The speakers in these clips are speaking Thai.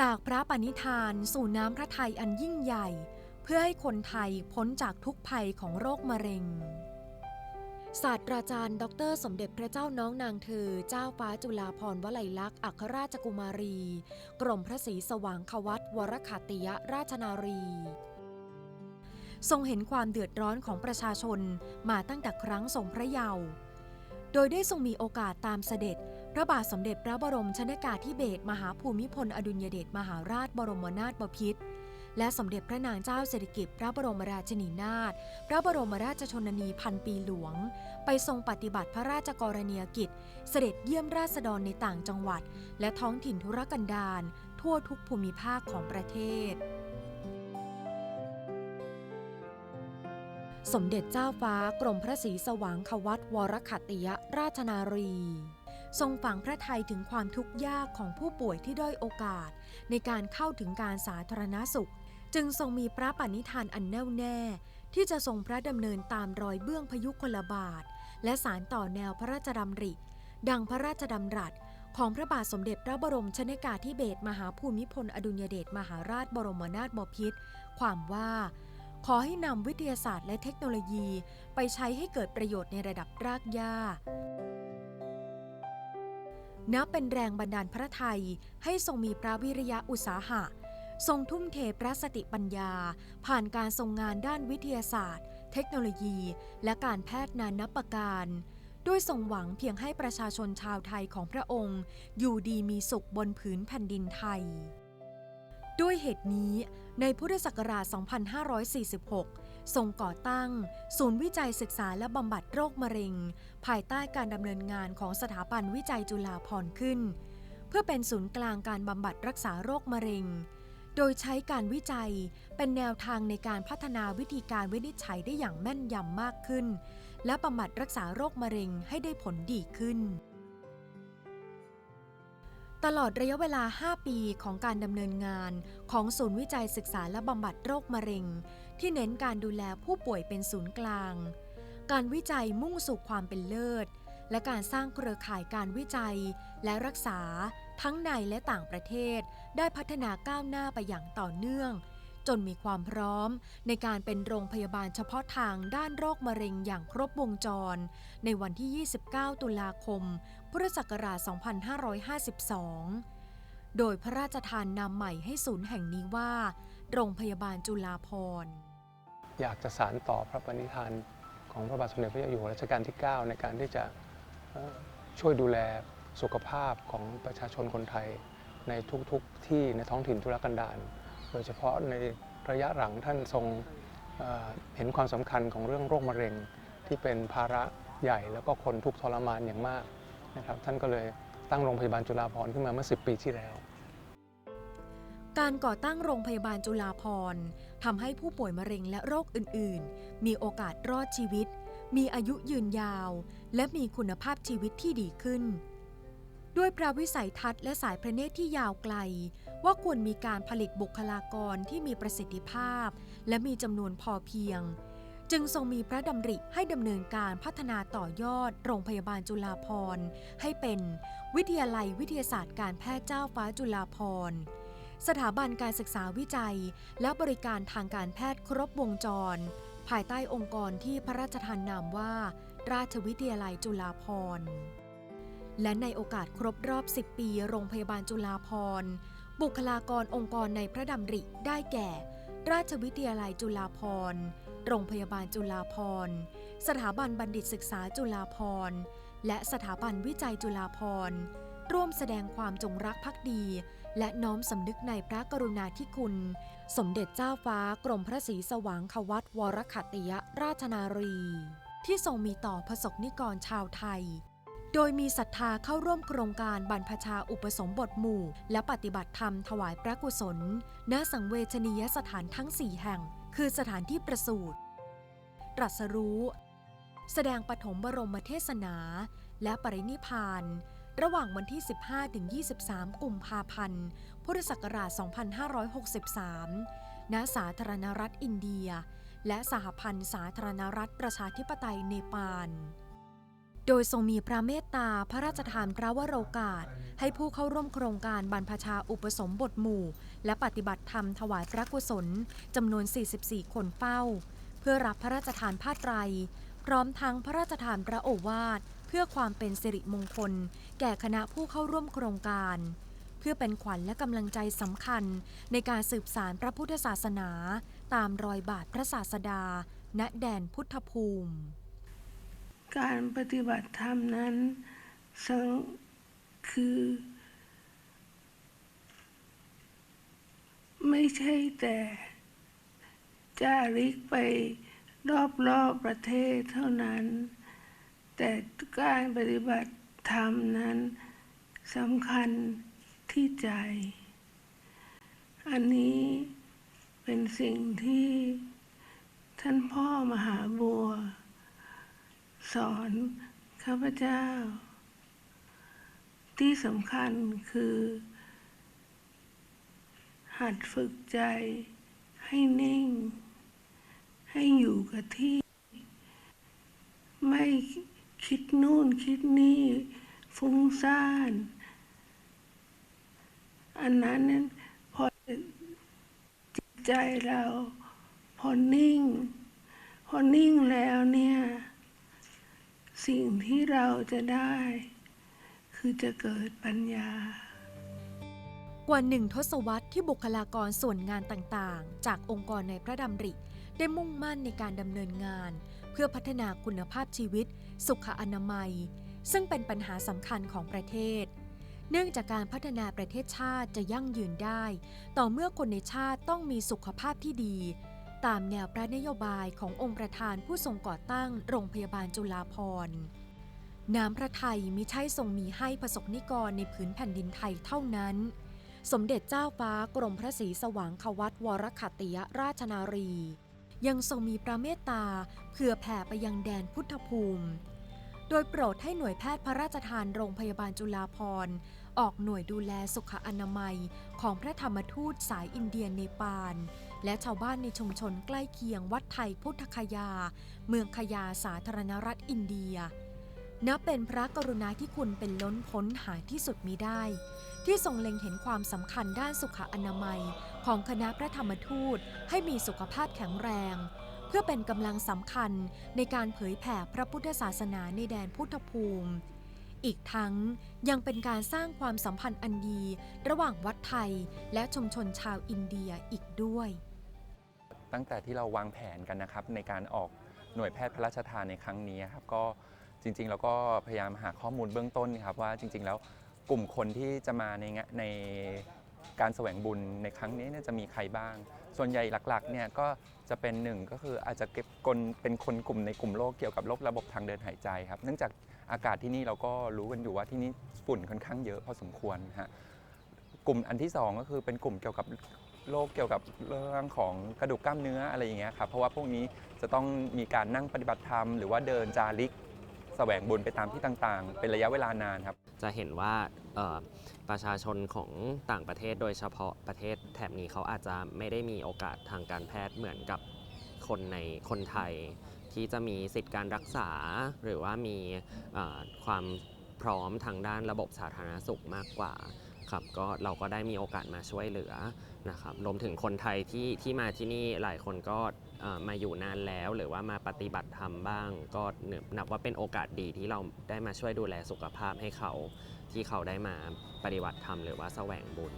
จากพระปณิธานสู่น้ำพระทัยอันยิ่งใหญ่ เพื่อให้คนไทยพ้นจากทุกภัยของโรคมะเร็ง ศาสตราจารย์ดร สมเด็จพระเจ้าน้องนางเธอ เจ้าฟ้าจุฬาภรณ์วลัยลักษณ์อัครราชกุมารี กรมพระศรีสว่างควัตวรคาติยราชนารี ทรงเห็นความเดือดร้อนของประชาชนมาตั้งแต่ครั้งทรงพระเยาว์ โดยได้ทรงมีโอกาสตามเสด็จ พระบาทสมเด็จพระบรมชนากาธิเบศรมหาภูมิพลอดุลยเดชมหาราชบรมนาถบพิตรและสมเด็จพระนางเจ้าสิริกิติ์พระบรมราชินีนาถพระบรมราชชนนีพันปีหลวง ไปทรงปฏิบัติพระราชกรณียกิจ เสด็จเยี่ยมราษฎรในต่างจังหวัด และท้องถิ่นธุรกันดารทั่วทุกภูมิภาคของประเทศ สมเด็จเจ้าฟ้ากรมพระศรีสว่างควัตวรคัตติยราชนารี ทรงฝังพระทัยถึงความทุกข์ยากของผู้ป่วยที่ด้อยโอกาส ในการเข้าถึงการสาธารณสุข จึงทรงมีพระปณิธานอันแน่วแน่ ที่จะทรงพระดำเนินตามรอยเบื้องพยุคลบาท และสารต่อแนวพระราชดำริ ดังพระราชดำรัสของพระบาทสมเด็จพระบรมชนากาธิเบศรมหาภูมิพลอดุลยเดชมหาราชบรมนาถบพิตรความว่า ขอให้นำวิทยาศาสตร์และเทคโนโลยีไปใช้ให้เกิดประโยชน์ในระดับรากหญ้า นับเป็นแรงบันดาลพระไทยให้ทรงมีพระวิริยะอุตสาหะ ทรงทุ่มเทพระสติปัญญา ผ่านการทรงงานด้านวิทยาศาสตร์ เทคโนโลยี และการแพทย์นานับประการด้วยทรงหวังเพียงให้ประชาชนชาวไทยของพระองค์ อยู่ดีมีสุขบนผืนแผ่นดินไทย ด้วยเหตุนี้ในพุทธศักราช 2546 ทรงก่อตั้ง ศูนย์วิจัยศึกษาและบำบัดโรคมะเร็ง ภายใต้การดำเนินงานของสถาบันวิจัยจุฬาภรณ์ขึ้น เพื่อเป็นศูนย์กลางการบำบัดรักษาโรคมะเร็ง โดยใช้การวิจัยเป็นแนวทางในการพัฒนาวิธีการวินิจฉัยได้อย่างแม่นยำมากขึ้น และบำบัดรักษาโรคมะเร็งให้ได้ผลดีขึ้น ตลอดระยะเวลา 5 ปีของการดำเนินงานของศูนย์วิจัยศึกษาและบำบัดโรคมะเร็ง ที่เน้นการดูแลผู้ป่วยเป็นศูนย์กลาง การวิจัยมุ่งสู่ความเป็นเลิศ และการสร้างเครือข่ายการวิจัย และรักษาทั้งในและต่างประเทศ ได้พัฒนาก้าวหน้าไปอย่างต่อเนื่อง จนมีความพร้อม ในการเป็นโรงพยาบาลเฉพาะทางด้านโรคมะเร็งอย่างครบวงจร ในวันที่ 29 ตุลาคม พุทธศักราช 2552 โดยพระราชทานนามใหม่ให้ศูนย์แห่งนี้ว่า โรงพยาบาลจุฬาภรณ์ อยากจะสารต่อพระปณิธานของพระบาทสมเด็จพระเจ้าอยู่หัวรัชกาลที่ 9 ในการที่จะเอ่อช่วยดูแลสุขภาพของประชาชนคนไทย ในทุกๆทที่ในท้องถิ่นทุรกันดารโดยเฉพาะในระยะหลังท่านทรงเอ่อเห็นความสำคัญของเรื่องโรคมะเร็ง ที่เป็นภาระใหญ่แล้วก็คนทุกข์ทรมานอย่างมาก นะครับท่านก็เลยตั้งโรงพยาบาลจุฬาภรณ์ขึ้นมาเมื่อ 10 ปีที่แล้ว การก่อตั้งโรงพยาบาลจุฬาภรณ์ทำให้ผู้ป่วยมะเร็งและโรคอื่น ๆ มีโอกาสรอดชีวิต มีอายุยืนยาว และมีคุณภาพชีวิตที่ดีขึ้น ด้วยพระวิสัยทัศน์และสายพระเนตรที่ยาวไกล ว่าควรมีการผลิตบุคลากรที่มีประสิทธิภาพ และมีจำนวนพอเพียง จึงทรงมีพระดำริให้ดำเนินการพัฒนาต่อยอดโรงพยาบาลจุฬาภรณ์ให้เป็นวิทยาลัยวิทยาศาสตร์การแพทย์เจ้าฟ้าจุฬาภรณ์สถาบันการศึกษาวิจัย และบริการทางการแพทย์ครบวงจร ภายใต้องค์กรที่พระราชทานนามว่า ราชวิทยาลัยจุฬาภรณ์และในโอกาสครบรอบ 10 ปีโรงพยาบาลจุฬาภรณ์บุคลากรองค์กรในพระดำริได้แก่ ราชวิทยาลัยจุฬาภรณ์ โรงพยาบาลจุฬาภรณ์ สถาบันบัณฑิตศึกษาจุฬาภรณ์ และสถาบันวิจัยจุฬาภรณ์ ร่วมแสดงความจงรักภักดี และน้อมสำนึกในพระกรุณาธิคุณ สมเด็จเจ้าฟ้ากรมพระศรีสว่างควัตวรคัตติยราชนารี ที่ทรงมีต่อพระสกนิกรชาวไทยโดยมีศรัทธาเข้าร่วมโครงการบรรพชาอุปสมบทหมู่ และปฏิบัติธรรมถวายพระกุศลณสังเวชนียสถานทั้ง 4 แห่ง คือสถานที่ประสูติตรัสรู้ แสดงปฐมบรมเทศนา และปรินิพาน ระหว่างวันที่ 15-23 กุมภาพันธ์ พุทธศักราช 2563 ณ สาธารณรัฐอินเดีย และสหพันธ์สาธารณรัฐประชาธิปไตยเนปาล โดยทรงมีพระเมตตาพระราชทานพระวโรกาส ให้ผู้เข้าร่วมโครงการบรรพชาอุปสมบทหมู่ และปฏิบัติธรรมถวายพระกุศลจำนวน 44 คนเฝ้า เพื่อรับพระราชทานผ้าไตร พร้อมทั้งพระราชทานพระโอวาท เพื่อความเป็นสิริมงคล แก่คณะผู้เข้าร่วมโครงการ เพื่อเป็นขวัญและกำลังใจสำคัญ ในการสืบสารพระพุทธศาสนา ตามรอยบาทพระศาสดา ณแดนพุทธภูมิ การปฏิบัติธรรมนั้นสังคือ ไม่ใช่แต่จาริกไปรอบๆประเทศเท่านั้น แต่การปฏิบัติธรรมนั้นสำคัญที่ใจ อันนี้เป็นสิ่งที่ท่านพ่อมหาบัว สอนข้าพเจ้า ที่สำคัญคือ หัดฝึกใจให้นิ่ง ให้อยู่กับที่ ไม่คิดนู่นคิดนี่ ฟุ้งซ่าน อันนั้นนั้นพอจิตใจเรา พอนิ่ง พอนิ่งแล้วเนี่ย สิ่งที่เราจะได้ คือจะเกิดปัญญากว่าหนึ่งทศวรรษที่บุคลากรส่วนงานต่างๆ จากองค์กรในพระดำริ ได้มุ่งมั่นในการดำเนินงาน เพื่อพัฒนาคุณภาพชีวิต สุขอนามัย ซึ่งเป็นปัญหาสำคัญของประเทศ เนื่องจากการพัฒนาประเทศชาติจะยั่งยืนได้ ต่อเมื่อคนในชาติต้องมีสุขภาพที่ดี ตามแนวพระนโยบายขององค์ประธานผู้ทรงก่อตั้งโรงพยาบาลจุฬาภรณ์น้ำพระไทยมิใช่ทรงมีให้ประสบนิกรในผืนแผ่นดินไทยเท่านั้น สมเด็จเจ้าฟ้ากรมพระศรีสว่างควัตวรขัตติยราชนารี ยังทรงมีพระเมตตาเผื่อแผ่ไปยังแดนพุทธภูมิ โดยโปรดให้หน่วยแพทย์พระราชทานโรงพยาบาลจุฬาภรณ์ออกหน่วยดูแลสุขอนามัยของพระธรรมทูตสายอินเดียเนปาล และชาวบ้านในชุมชนใกล้เคียงวัดไทยพุทธคยา เมืองคยาสาธารณรัฐอินเดีย นับเป็นพระกรุณาธิคุณเป็นล้นพ้นหาที่สุดมิได้ ที่ทรงเล็งเห็นความสำคัญด้านสุขอนามัย ของคณะพระธรรมทูตให้มีสุขภาพแข็งแรง เพื่อเป็นกำลังสำคัญในการเผยแผ่พระพุทธศาสนาในแดนพุทธภูมิอีกทั้งยังเป็นการสร้างความสัมพันธ์อันดี ระหว่างวัดไทยและชุมชนชาวอินเดียอีกด้วย ตั้งแต่ที่เราวางแผนกันนะครับในการออกหน่วยแพทย์พระราชทานในครั้งนี้ครับก็จริงๆเราก็พยายามหาข้อมูลเบื้องต้นครับว่าจริง ๆ แล้วกลุ่มคนที่จะมาในในการแสวงบุญในครั้งนี้เนี่ยจะมีใครบ้าง ส่วนใหญ่หลักๆเนี่ยก็จะเป็นหนึ่งก็คืออาจจะเก็บคนเป็นคนกลุ่มในกลุ่มโรคเกี่ยวกับโรคระบบทางเดินหายใจครับ เนื่องจากอากาศที่นี่เราก็รู้กันอยู่ว่าที่นี่ฝุ่นค่อนข้างเยอะพอสมควรฮะ กลุ่มอันที่สองก็คือเป็นกลุ่มเกี่ยวกับ โรคเกี่ยวกับเรื่องของกระดูกกล้ามเนื้ออะไรอย่างเงี้ยครับเพราะว่าพวกนี้จะต้องมีการนั่งปฏิบัติธรรมหรือว่าเดินจาริกแสวงบุญไปตามที่ต่างๆ เป็นระยะเวลานานครับ จะเห็นว่าเอ่อประชาชนของต่างประเทศโดยเฉพาะประเทศแถบนี้เขาอาจจะไม่ได้มีโอกาสทางการแพทย์เหมือนกับคนในคนไทย ที่จะมีสิทธิการรักษา หรือว่ามีเอ่อความพร้อมทางด้านระบบสาธารณสุขมากกว่า ครับก็เราก็ได้มีโอกาสมาช่วยเหลือนะครับรวมถึงคนไทยที่ที่มาที่นี่หลายคนก็มาอยู่นานแล้ว หรือว่ามาปฏิบัติธรรมบ้าง ก็นับว่าเป็นโอกาสดีที่เราได้มาช่วยดูแลสุขภาพให้เขาที่เขาได้มาปฏิบัติธรรมหรือว่าแสวงบุญ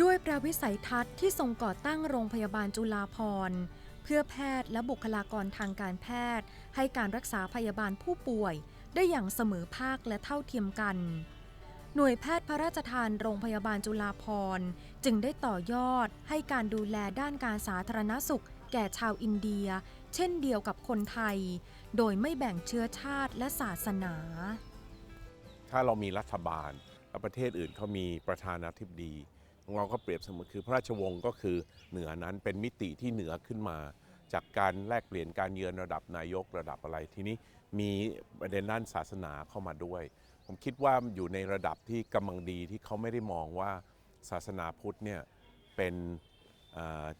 ด้วยพระวิสัยทัศน์ที่ทรงก่อตั้งโรงพยาบาลจุฬาภรณ์เพื่อแพทย์และบุคลากรทางการแพทย์ ให้การรักษาพยาบาลผู้ป่วย ได้อย่างเสมอภาคและเท่าเทียมกัน หน่วยแพทย์พระราชทานโรงพยาบาลจุฬาภรณ์จึงได้ต่อยอดให้การดูแลด้านการสาธารณสุข แก่ชาวอินเดีย เช่นเดียวกับคนไทย โดยไม่แบ่งเชื้อชาติและศาสนา ถ้าเรามีรัฐบาลแล้วประเทศอื่นเขามีประธานาธิบดีของเราก็เปรียบเสมือนคือพระราชวงศ์ก็คือเหนือนั้นเป็นมิติที่เหนือขึ้นมา จากการแลกเปลี่ยนการเยือนระดับนายกระดับอะไรทีนี้มีประเด็นด้านศาสนาเข้ามาด้วย ผมคิดว่าอยู่ในระดับที่กำลังดีที่เขาไม่ได้มองว่าศาสนาพุทธเนี่ยเป็น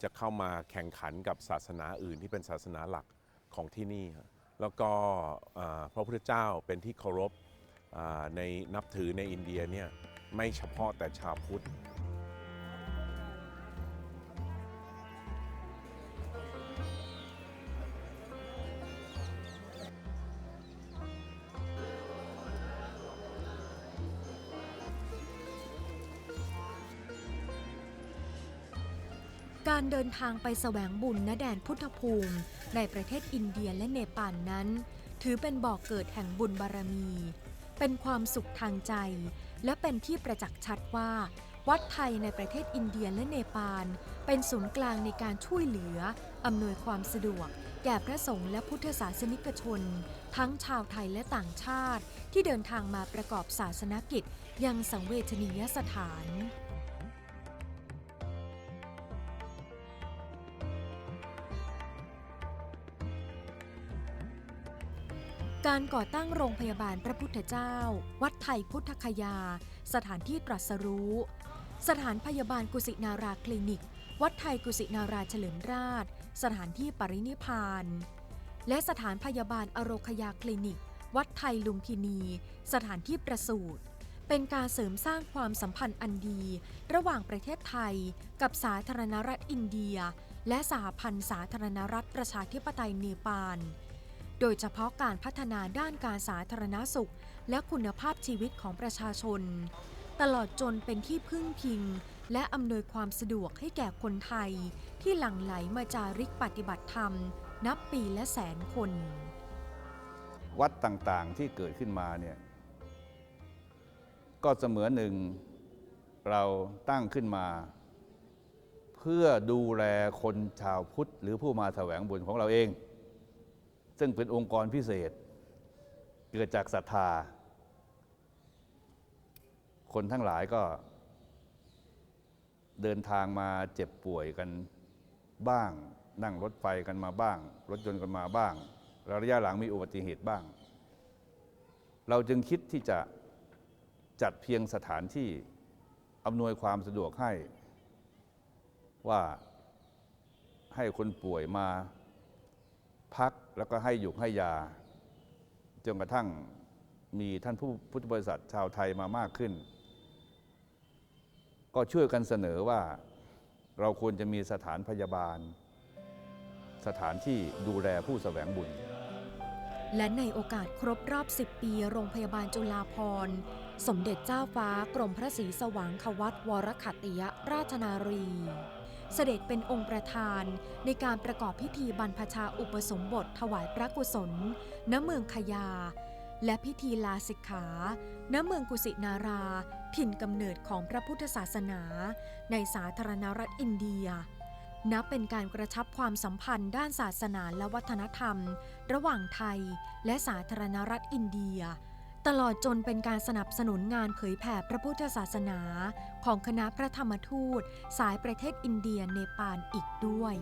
จะเข้ามาแข่งขันกับศาสนาอื่นที่เป็นศาสนาหลักของที่นี่ แล้วก็พระพุทธเจ้าเป็นที่เคารพในนับถือในอินเดียเนี่ยไม่เฉพาะแต่ชาวพุทธ การเดินทางไปแสวงบุญณแดนพุทธภูมิ ในประเทศอินเดียและเนปาลนนั้น ถือเป็นบ่อกเกิดแห่งบุญบารมี เป็นความสุขทางใจ และเป็นที่ประจักษ์ชัดว่า วัดไทยในประเทศอินเดียและเนปาล เป็นศูนย์กลางในการช่วยเหลือ อำนวยความสะดวก แก่พระสงฆ์และพุทธศาสนิกชน ทั้งชาวไทยและต่างชาติ ที่เดินทางมาประกอบศาสนกิจยังสังเวชนียสถาน การก่อตั้งโรงพยาบาลพระพุทธเจ้า วัดไทยพุทธคยา สถานที่ตรัสรู้ สถานพยาบาลกุสินาราคลินิก วัดไทยกุสินาราเฉลิมราช สถานที่ปรินิพาน และสถานพยาบาลอโรคยาคลินิก วัดไทยลุมพินี สถานที่ประสูติเป็นการเสริมสร้างความสัมพันธ์อันดี ระหว่างประเทศไทย กับสาธารณรัฐอินเดีย และสหพันธ์สาธารณรัฐประชาธิปไตยเนปาล โดยเฉพาะการพัฒนาด้านการสาธารณสุข และคุณภาพชีวิตของประชาชน ตลอดจนเป็นที่พึ่งพิง และอำนวยความสะดวกให้แก่คนไทย ที่หลั่งไหลมาจาริกปฏิบัติธรรม นับปีและแสนคน วัดต่างๆที่เกิดขึ้นมาเนี่ยก็เสมือนหนึ่งเราตั้งขึ้นมา เพื่อดูแลคนชาวพุทธหรือผู้มาแสวงบุญของเราเอง ซึ่งเป็นองค์กรพิเศษ เกิดจากศรัทธา คนทั้งหลายก็ เดินทางมาเจ็บป่วยกันบ้าง นั่งรถไฟกันมาบ้าง รถยนต์กันมาบ้าง ระยะหลังมีอุบัติเหตุบ้าง เราจึงคิดที่จะจัดเพียงสถานที่อำนวยความสะดวกให้ว่าให้คนป่วยมา พักแล้วก็ให้หยุกให้ยา จนกระทั่งมีท่านผู้พุทธบริษัทชาวไทยมามากขึ้น ก็ช่วยกันเสนอว่าเราควรจะมีสถานพยาบาล สถานที่ดูแลผู้แสวงบุญ และในโอกาสครบรอบ 10 ปี โรงพยาบาลจุฬาภรณ์สมเด็จเจ้าฟ้ากรมพระศรีสว่างควัตวรขัตติยราชนารี เสด็จเป็นองค์ประธานในการประกอบพิธีบรรพชาอุปสมบทถวายพระกุศล ณ เมืองขยา และพิธีลาสิกขา ณ เมืองกุสินารา ถิ่นกำเนิดของพระพุทธศาสนา ในสาธารณรัฐอินเดีย นับเป็นการกระชับความสัมพันธ์ด้านศาสนาและวัฒนธรรม ระหว่างไทยและสาธารณรัฐอินเดีย ตลอดจนเป็นการสนับสนุนงานเผยแผ่พระพุทธศาสนา ของคณะพระธรรมทูต สายประเทศอินเดียเนปาลอีกด้วย